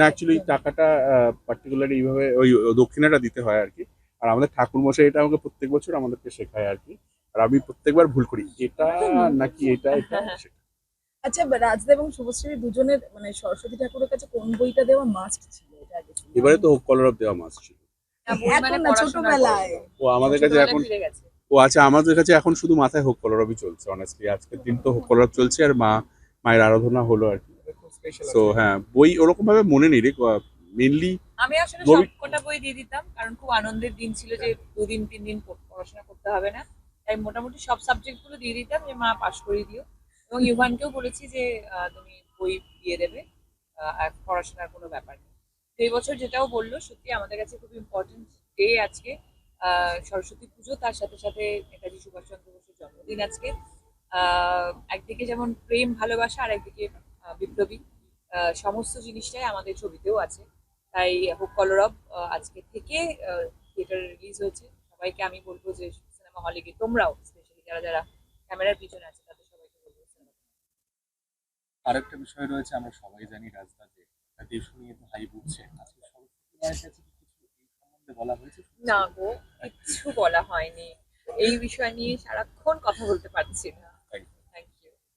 না অ্যাকচুয়ালি টাকাটা পার্টিকুলারলি এইভাবে ওই দক্ষিণাটা দিতে হয় আর কি আর আমাদের ঠাকুর মশাই এটা আমাকে প্রত্যেক বছর আমাদেরকে শেখায় আর কি আর আমি প্রত্যেকবার ভুল করি। এটা নাকি এটা এটা সেটা। আচ্ছা রাজদা এবং শুভশ্রী দুজনের মানে সরস্বতী ঠাকুরের কাছে কোন বইটা দেওয়া মাস্ট ছিল। এবারে তো কলর অফ দেওয়া মাস ছিল। এখন না ছোটবেলায়। ও আমাদের কাছে এখন ও আচ্ছা আমাদের কাছে এখন শুধু মাথায় হোক কলরবই চলছে অনেস্টলি আজকের দিন তো হোক কলরব চলছে আর মা মায়ের আরাধনা হলো আর কি তো হ্যাঁ বই ওরকম ভাবে মনে নেই রে মেনলি আমি আসলে সবকটা বই দিয়ে দিতাম কারণ খুব আনন্দের দিন ছিল যে দুদিন তিন দিন পড়াশোনা করতে হবে না। তাই মোটামুটি সব সাবজেক্টগুলো দিয়ে দিতাম যে মা পাশ করিয়ে দিও। এবং ইউভানকেও বলেছি যে তুমি বই দিয়ে দেবে আর পড়াশোনার কোনো ব্যাপার নেই। তো এই বছর যেটাও বলল সত্যি আমাদের কাছে খুব ইম্পর্টেন্ট ডে আজকে। আহ, সরস্বতী পুজো তার সাথে সাথে নেতাজি সুভাষচন্দ্র বসুর জন্মদিন আজকে। আহ, একদিকে যেমন প্রেম ভালোবাসা আর একদিকে বিপ্লবী সমস্ত জিনিসটাই আমাদের ছবিতেও আছে। তাই হোক কলরব আজকে থেকে থিয়েটারে রিলিজ হয়েছে। সবাইকে আমি বলব যে সিনেমা হলে গিয়ে তোমরাও স্পেশালি যারা যারা ক্যামেরার পিছনে আছে তাদের সবাইকে বলব আরেকটা বিষয় রয়েছে আমরা সবাই জানি রাজদা যে দেশ নিয়ে তো হাই উঠছে আজকে সরস্বতী মায়ের কাছে কিছু সম্বন্ধে বলা হয়েছে? না গো কিচ্ছু বলা হয়নি। এই বিষয় নিয়ে সারাক্ষণ কথা বলতে পারছি না।